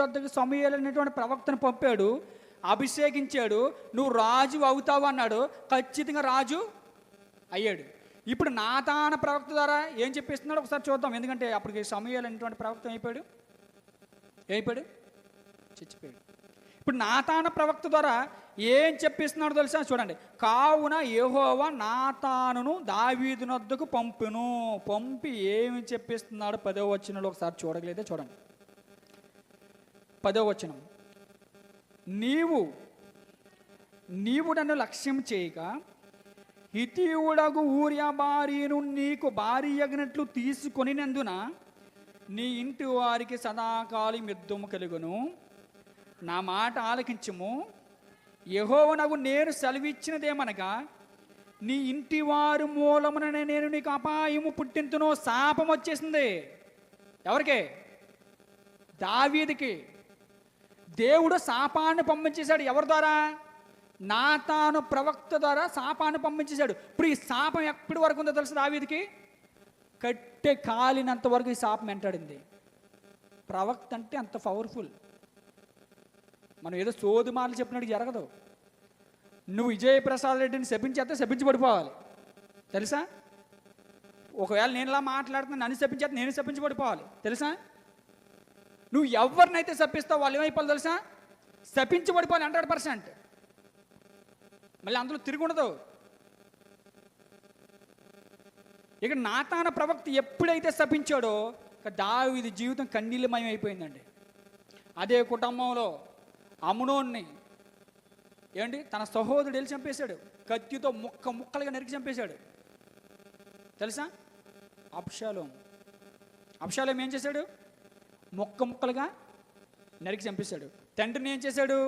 వద్దకు సమయాలు అనేటువంటి ప్రవక్తను పంపాడు అభిషేకించాడు నువ్వు రాజు అవుతావు అన్నాడు. ఖచ్చితంగా రాజు అయ్యాడు. ఇప్పుడు నాతాన ప్రవక్త ద్వారా ఏం చెప్పిస్తున్నాడు ఒకసారి చూద్దాం. ఎందుకంటే అప్పటికి సమయాలు అనేటువంటి ప్రవక్త అయిపోయాడు అయిపోయాడు చచ్చిపోయాడు. ఇప్పుడు నాతాన ప్రవక్త ద్వారా ఏం చెప్పిస్తున్నాడు తెలుసా? చూడండి. కావున ఏహోవా నాతానును దావీదునొద్దకు పంపును. పంపి ఏమి చెప్పిస్తున్నాడు? పదో వచ్చినలో ఒకసారి చూడగలిగితే చూడండి. పదో వచనం. నీవు నీవు నన్ను లక్ష్యం చేయక హితీవుడగు ఊర్య భార్యను నీకు భార్యగినట్లు తీసుకొనినందున నీ ఇంటి వారికి సదాకాలం యుద్ధము కలుగును. నా మాట ఆలకించము. యహోవనగు నేను సెలవిచ్చినదేమనగా నీ ఇంటి వారు మూలమున నేను నీకు అపాయము పుట్టింతునో శాపం వచ్చేసింది ఎవరికి? దావీదికి. దేవుడు శాపాన్ని పంపించేశాడు. ఎవరి ద్వారా? నాతాను ప్రవక్త ద్వారా శాపాన్ని పంపించేశాడు. ఇప్పుడు ఈ శాపం ఎప్పటి వరకు ఉందో తెలుసు దావీదికి? కట్టె కాలినంత వరకు ఈ శాపం వెంటాడింది. ప్రవక్త అంటే అంత పవర్ఫుల్. మనం ఏదో సోది మాటలు చెప్పినట్టు జరగదు. నువ్వు విజయప్రసాద్ రెడ్డిని శపించేస్తే శపించబడిపోవాలి. తెలుసా? ఒకవేళ నేను ఇలా మాట్లాడుతున్నా నన్ను శపించేస్తే నేను శపించబడిపోవాలి. తెలుసా? నువ్వు ఎవరినైతే శపిస్తావు వాళ్ళు ఏమైపోవాలి తెలుసా? శపించబడిపోవాలి హండ్రెడ్ పర్సెంట్. మళ్ళీ అందులో తిరిగి ఉండదు. ఇక నాతాన ప్రవక్త ఎప్పుడైతే శపించాడో దావిది జీవితం కన్నీళ్ళమయం అయిపోయిందండి. అదే కుటుంబంలో అమునోన్ని ఏంటి? తన సహోదరుడు వెళ్ళి చంపేశాడు. కత్తితో ముక్క ముక్కలుగా నరికి చంపేశాడు. తెలుసా? అప్షాలోం అప్షాలోం ఏం చేశాడు? ముక్క ముక్కలుగా నరికి చంపేశాడు. తండ్రిని ఏం చేశాడు?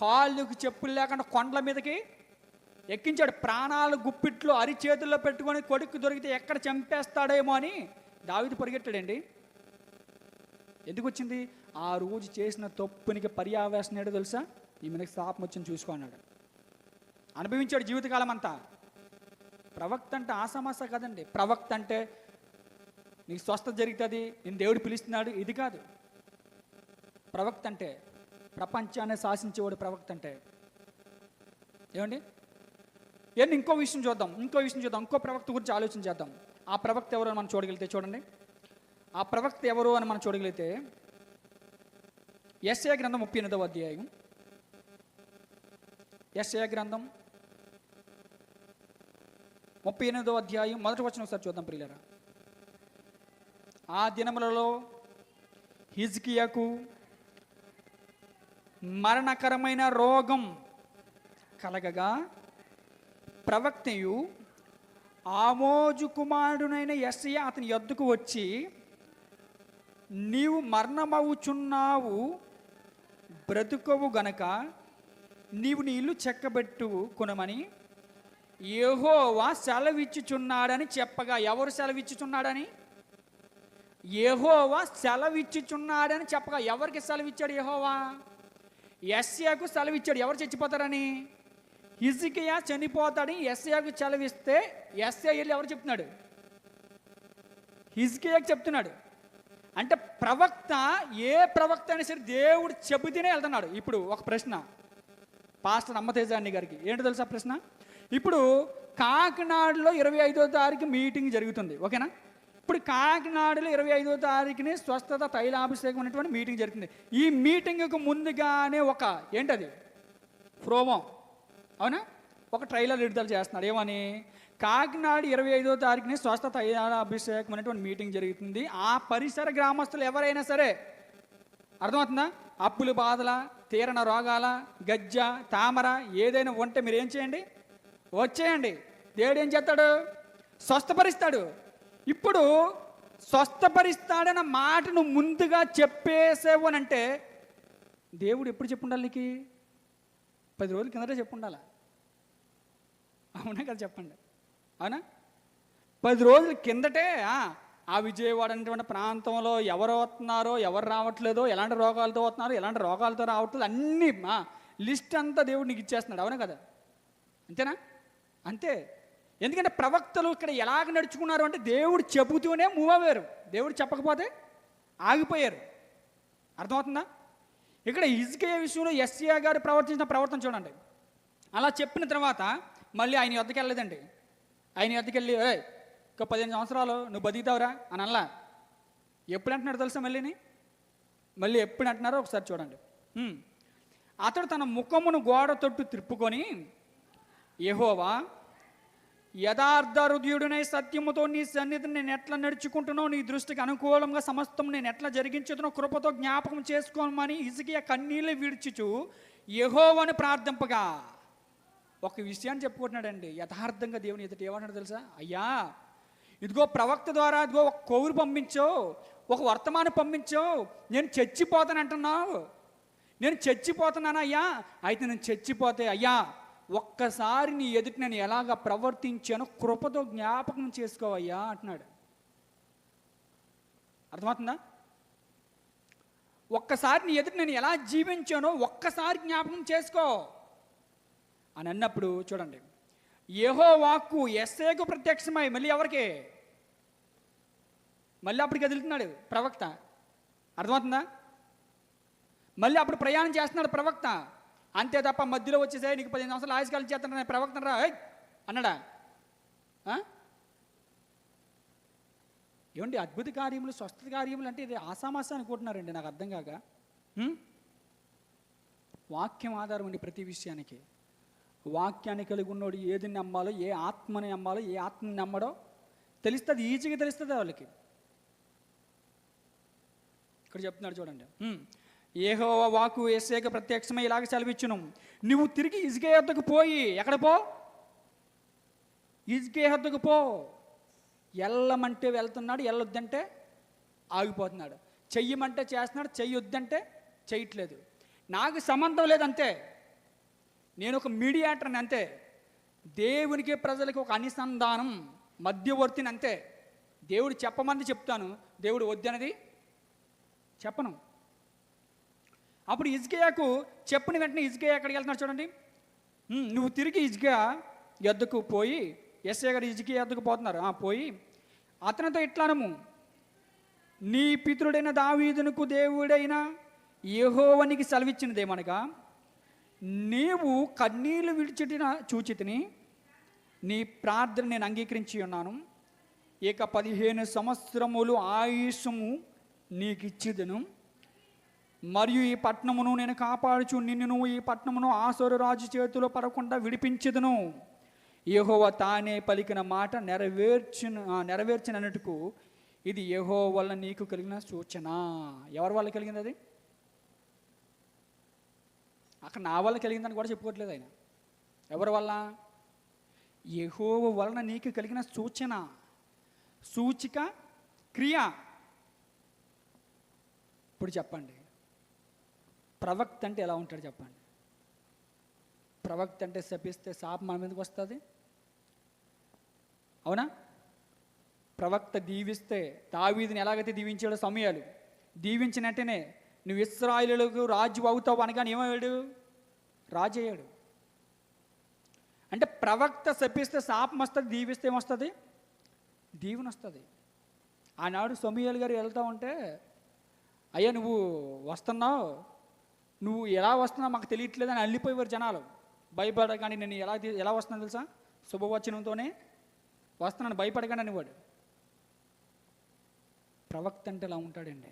కాళ్ళకు చెప్పులు లేకుండా కొండల మీదకి ఎక్కించాడు. ప్రాణాలు గుప్పిట్లో అరిచేతుల్లో పెట్టుకొని కొడుకు దొరికితే ఎక్కడ చంపేస్తాడేమో అని దావిది పరిగెట్టాడండి. ఎందుకు వచ్చింది? ఆ రోజు చేసిన తప్పునికి పర్యావేశం ఏడో తెలుసా? ఈ మనకి శాపం వచ్చింది చూసుకున్నాడు అనుభవించాడు జీవితకాలం అంతా. ప్రవక్త అంటే ఆ సమస్య కదండి. ప్రవక్త అంటే నీకు స్వస్థత జరుగుతుంది నేను దేవుడు పిలుస్తున్నాడు. ఇది కాదు. ప్రవక్త అంటే ప్రపంచాన్ని శాసించేవాడు ప్రవక్త అంటే. ఏమండి? ఏంటి ఇంకో విషయం చూద్దాం. ఇంకో విషయం చూద్దాం. ఇంకో ప్రవక్త గురించి ఆలోచన చేద్దాం. ఆ ప్రవక్త ఎవరు అని మనం చూడగలిగితే చూడండి. ఆ ప్రవక్త ఎవరు అని మనం చూడగలిగితే ఎస్ఏ గ్రంథం ముప్పై ఎనిమిదవ అధ్యాయం. ఎస్ఏ గ్రంథం ముప్పై ఎనిమిదవ అధ్యాయం. మొదటి వచ్చిన ఒకసారి చూద్దాం ప్రియులరా. ఆ దినములలో హిజ్కియాకు మరణకరమైన రోగం కలగగా ప్రవక్తయు ఆమోజు కుమారుడైన ఎస్య అతని ఎద్దుకు వచ్చి నీవు మరణమవుచున్నావు బ్రతుకవు గనక నీవు నీ ఇల్లు చెక్కబెట్టు కొనమని ఏహోవా సెలవిచ్చుచున్నాడని చెప్పగా ఎవరు సెలవిచ్చుచున్నాడని? ఏహోవా సెలవిచ్చుచున్నాడని చెప్పగా ఎవరికి సెలవిచ్చాడు యెహోవా? ఎస్యాకు సెలవిచ్చాడు. ఎవరు చచ్చిపోతారని? హిజికియా చనిపోతాడని ఎస్యాకు సెలవిస్తే ఎస్ఏ వెళ్ళి ఎవరు చెప్తున్నాడు? హిజికియాకు చెప్తున్నాడు. అంటే ప్రవక్త ఏ ప్రవక్త అయినా సరే దేవుడు చెబితేనే వెళ్తున్నాడు. ఇప్పుడు ఒక ప్రశ్న. పాస్టర్ అమ్మతేజాన్ని గారికి. ఏంటో తెలుసా ప్రశ్న? ఇప్పుడు కాకినాడలో ఇరవై ఐదో తారీఖు మీటింగ్ జరుగుతుంది. ఓకేనా? ఇప్పుడు కాకినాడలో ఇరవై ఐదో తారీఖుని స్వస్థత తైలాభిషేకం అనేటువంటి మీటింగ్ జరుగుతుంది ఈ మీటింగ్కు ముందుగానే ఒక ఏంటది? ప్రోమో. అవునా? ఒక ట్రైలర్ విడుదల చేస్తున్నాడు ఏమని? కాకినాడ ఇరవై ఐదో తారీఖుని స్వస్థ తైలాభిషేకం అనేటువంటి మీటింగ్ జరుగుతుంది. ఆ పరిసర గ్రామస్తులు ఎవరైనా సరే అర్థమవుతుందా? అప్పులు బాధల తీరణ రోగాల గజ్జ తామర ఏదైనా ఉంటే మీరు ఏం చేయండి? వచ్చేయండి. దేవుడు ఏం చేస్తాడు? స్వస్థపరిస్తాడు. ఇప్పుడు స్వస్థపరిస్తాడన్న మాటను ముందుగా చెప్పేసేవు అని అంటే దేవుడు ఎప్పుడు చెప్పుండాలి నీకు? పది రోజుల కిందటే చెప్పుండాలా? అవునా కదా చెప్పండి. అవునా? పది రోజుల కిందటే ఆ, విజయవాడ అనేటువంటి ప్రాంతంలో ఎవరు వస్తున్నారో ఎవరు రావట్లేదో ఎలాంటి రోగాలతో వస్తున్నారో ఎలాంటి రోగాలతో రావట్లేదు అన్నీ మా లిస్ట్ అంతా దేవుడు నీకు ఇచ్చేస్తున్నాడు. అవునా కదా? అంతేనా? అంతే. ఎందుకంటే ప్రవక్తలు ఇక్కడ ఎలాగ నడుచుకున్నారు అంటే దేవుడు చెబుతూనే మూవ్ అయ్యారు. దేవుడు చెప్పకపోతే ఆగిపోయారు. అర్థమవుతుందా? ఇక్కడ ఇజ్కే విషయంలో ఎస్సీఆ గారు ప్రవర్తించిన ప్రవర్తన చూడండి. అలా చెప్పిన తర్వాత మళ్ళీ ఆయన యొద్దకు వెళ్ళలేదండి. ఆయన యొద్దకు వెళ్ళి ఏ ఒక పదిహేను సంవత్సరాలు నువ్వు బతికితావురా? అని అలా ఎప్పుడు అంటున్నాడు తెలుసా మళ్ళీని? మళ్ళీ ఎప్పుడు అంటున్నారో ఒకసారి చూడండి. అతడు తన ముఖమును గోడ తొట్టు తిప్పుకొని యెహోవా యథార్థ హృదయుడినై సత్యముతో నీ సన్నిధిని నేను ఎట్లా నడుచుకుంటున్నావు నీ దృష్టికి అనుకూలంగా సమస్తం నేను ఎట్లా జరిగించుతున్నో కృపతో జ్ఞాపకం చేసుకోమని ఇసుక కన్నీళ్ళు విడిచుచు యహోవని ప్రార్థింపగా. ఒక విషయాన్ని చెప్పుకుంటున్నాడండి. యథార్థంగా దేవుని ఎదుట ఏమంటాడు తెలుసా? అయ్యా ఇదిగో ప్రవక్త ద్వారా ఇదిగో ఒక కౌరు పంపించో ఒక వర్తమానం పంపించావు నేను చచ్చిపోతాను అంటున్నావు నేను చచ్చిపోతున్నాను అయ్యా. అయితే నేను చచ్చిపోతే అయ్యా ఒక్కసారి నీ ఎదుటి నేను ఎలాగ ప్రవర్తించానో కృపతో జ్ఞాపకం చేసుకోవయ్యా అంటున్నాడు. అర్థమవుతుందా? ఒక్కసారి నీ ఎదుటి నేను ఎలా జీవించానో ఒక్కసారి జ్ఞాపకం చేసుకో అని అన్నప్పుడు చూడండి. ఏహో వాక్కు ఎస్ఏకు ప్రత్యక్షమై మళ్ళీ ఎవరికి? మళ్ళీ అప్పటికి కదులుతున్నాడు ప్రవక్త. అర్థమవుతుందా? మళ్ళీ అప్పుడు ప్రయాణం చేస్తున్నాడు ప్రవక్త. అంతే తప్ప మధ్యలో వచ్చేసే నీకు పదిహేను సంవత్సరాలు ఆయుష్కాలం చేస్తాను ప్రవక్త రా అన్నాడా? ఏమండి అద్భుత కార్యములు స్వస్థత కార్యములు అంటే ఇది ఆసామాస అనుకుంటున్నారండి నాకు అర్థం కాక. వాక్యం ఆధారం అండి ప్రతి విషయానికి. వాక్యాన్ని కలిగి ఉన్నోడు ఏది నమ్మాలో ఏ ఆత్మని నమ్మాలో ఏ ఆత్మని నమ్మడో తెలుస్తుంది ఈజీగా తెలుస్తుంది వాళ్ళకి. ఇక్కడ చెప్తున్నాడు చూడండి. ఏహో వాకు ఏసేక ప్రత్యక్షమై ఇలాగ సెలవిచ్చును. నువ్వు తిరిగి ఇసుకే వద్దకు పోయి ఎక్కడ పో? ఇసుకే వద్దకు పో. వెళ్ళమంటే వెళ్తున్నాడు వెళ్ళొద్దంటే ఆగిపోతున్నాడు. చెయ్యమంటే చేస్తున్నాడు చెయ్యొద్దంటే చేయట్లేదు నాకు సంబంధం లేదంతే నేను ఒక మీడియాటర్ని అంతే. దేవునికి ప్రజలకి ఒక అనుసంధానం మధ్యవర్తిని అంతే. దేవుడు చెప్పమంది చెప్తాను దేవుడు వద్దనది చెప్పను. అప్పుడు ఇజ్కియాకు చెప్పిన వెంటనే ఇజ్కియా ఎక్కడికి వెళ్తున్నాడు చూడండి. నువ్వు తిరిగి ఇజ్కియా ఎద్దుకు పోయి ఎస్ఏ గారు ఇజ్కియా ఎద్దుకు పోతున్నారు. "ఆ, పోయి అతనితో ఇట్లానము. నీ పితృడైన దావీదునకు దేవుడైన యహోవనికి సెలవిచ్చినదేమనగా నీవు కన్నీళ్ళు విడిచిటిన చూచితిని నీ ప్రార్థన నేను అంగీకరించి ఉన్నాను. ఇక పదిహేను సంవత్సరములు ఆయుషము నీకు ఇచ్చిదను మరియు ఈ పట్టణమును నేను కాపాడుచు నిన్నును ఈ పట్టణమును ఆసోరు రాజు చేతిలో పడకుండా విడిపించదును. యహోవ తానే పలికిన మాట నెరవేర్చిన నెరవేర్చినట్టుకు ఇది యహో వల్ల నీకు కలిగిన సూచన. ఎవరి వల్ల కలిగింది అది? అక్కడ నా వల్ల కలిగిందని కూడా చెప్పుకోవట్లేదు ఆయన. ఎవరి వల్ల? యెహోవ వలన నీకు కలిగిన సూచన. సూచిక క్రియ. ఇప్పుడు చెప్పండి. ప్రవక్త అంటే ఎలా ఉంటాడు చెప్పండి? ప్రవక్త అంటే శపిస్తే శాపం మన మీదకి వస్తుంది? అవునా? ప్రవక్త దీవిస్తే దావీదిని ఎలాగైతే దీవించాడో సమయాలు? దీవించిన వెంటనే నువ్వు ఇస్రాయిలకు రాజు అవుతావు అనగానే ఏమయ్యాడు? రాజు అయ్యాడు అంటే ప్రవక్త శపిస్తే శాపం వస్తుంది దీవిస్తే ఏమొస్తుంది? దీవెన వస్తుంది. ఆనాడు సమయాలు గారు వెళ్తా ఉంటే అయ్యా నువ్వు వస్తున్నావు నువ్వు ఎలా వస్తున్నావు మాకు తెలియట్లేదు అని అల్లిపోయేవారు జనాలు. భయపడగానే నేను ఎలా ఎలా వస్తున్నా తెలుసా? శుభవచనంతోనే వస్తున్నాను భయపడగానే అనేవాడు. ప్రవక్త అంటే ఎలా ఉంటాడండి?